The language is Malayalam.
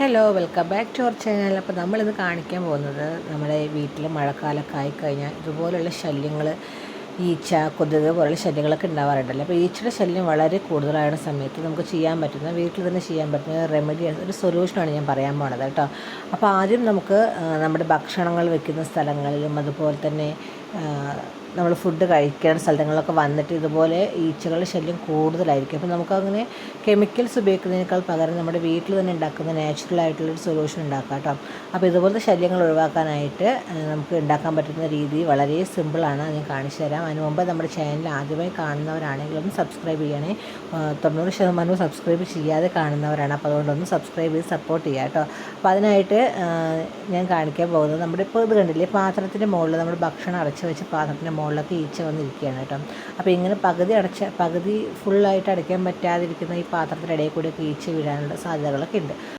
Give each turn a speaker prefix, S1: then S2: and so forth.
S1: Hello welcome back to our channel അപ്പോൾ നമ്മളിത് കാണിക്കാൻ പോകുന്നത് നമ്മുടെ വീട്ടിൽ മഴക്കാലമൊക്കെ ആയിക്കഴിഞ്ഞാൽ ഇതുപോലുള്ള ശല്യങ്ങൾ ഈച്ച കൊതുക് പോലുള്ള ശല്യങ്ങളൊക്കെ ഉണ്ടാവാറുണ്ടല്ലോ. അപ്പോൾ ഈച്ചയുടെ ശല്യം വളരെ കൂടുതലായ സമയത്ത് നമുക്ക് ചെയ്യാൻ പറ്റുന്ന വീട്ടിൽ തന്നെ ചെയ്യാൻ പറ്റുന്ന ഒരു റെമഡി ഒരു സൊല്യൂഷനാണ് ഞാൻ പറയാൻ പോണത് കേട്ടോ. അപ്പോൾ ആദ്യം നമുക്ക് നമ്മുടെ ഭക്ഷണങ്ങൾ വെക്കുന്ന സ്ഥലങ്ങളിലും അതുപോലെ തന്നെ നമ്മൾ ഫുഡ് കഴിക്കുന്ന സ്ഥലങ്ങളിലൊക്കെ വന്നിട്ട് ഇതുപോലെ ഈച്ചകളുടെ ശല്യം കൂടുതലായിരിക്കും. അപ്പോൾ നമുക്കങ്ങനെ കെമിക്കൽസ് ഉപയോഗിക്കുന്നതിനേക്കാൾ പകരം നമ്മുടെ വീട്ടിൽ തന്നെ ഉണ്ടാക്കുന്ന നാച്ചുറൽ ആയിട്ടുള്ളൊരു സൊല്യൂഷൻ ഉണ്ടാക്കാം കേട്ടോ. അപ്പോൾ ഇതുപോലത്തെ ശല്യങ്ങൾ ഒഴിവാക്കാനായിട്ട് നമുക്ക് ഉണ്ടാക്കാൻ പറ്റുന്ന രീതി വളരെ സിമ്പിളാണ് അത് ഞാൻ കാണിച്ചു തരാം. അതിന് മുമ്പ് നമ്മുടെ ചാനൽ ആദ്യമായി കാണുന്നവരാണെങ്കിൽ ഒന്ന് സബ്സ്ക്രൈബ് ചെയ്യണേ. തൊണ്ണൂറ് ശതമാനവും സബ്സ്ക്രൈബ് ചെയ്യാതെ കാണുന്നവരാണ്. അപ്പോൾ അതുകൊണ്ടൊന്ന് സബ്സ്ക്രൈബ് ചെയ്ത് സപ്പോർട്ട് ചെയ്യുക കേട്ടോ. അപ്പോൾ അതിനായിട്ട് ഞാൻ കാണിക്കാൻ പോകുന്നത് നമ്മുടെ ഇപ്പോൾ ഇത് കണ്ടില്ലേ? പാത്രത്തിന്റെ മുകളിൽ നമ്മൾ ഭക്ഷണം അടച്ചു വെച്ച് പാത്രത്തിന്റെ മുകളിലൊക്കെ ഈച്ച വന്നിരിക്കുകയാണ് കേട്ടോ. അപ്പോൾ ഇങ്ങനെ പകുതി അടച്ച പകുതി ഫുള്ളായിട്ട് അടയ്ക്കാൻ പറ്റാതിരിക്കുന്ന ഈ പാത്രത്തിനിടയിൽ കൂടിയൊക്കെ ഈച്ച വീഴാനുള്ള സാധ്യതകളൊക്കെ ഉണ്ട്.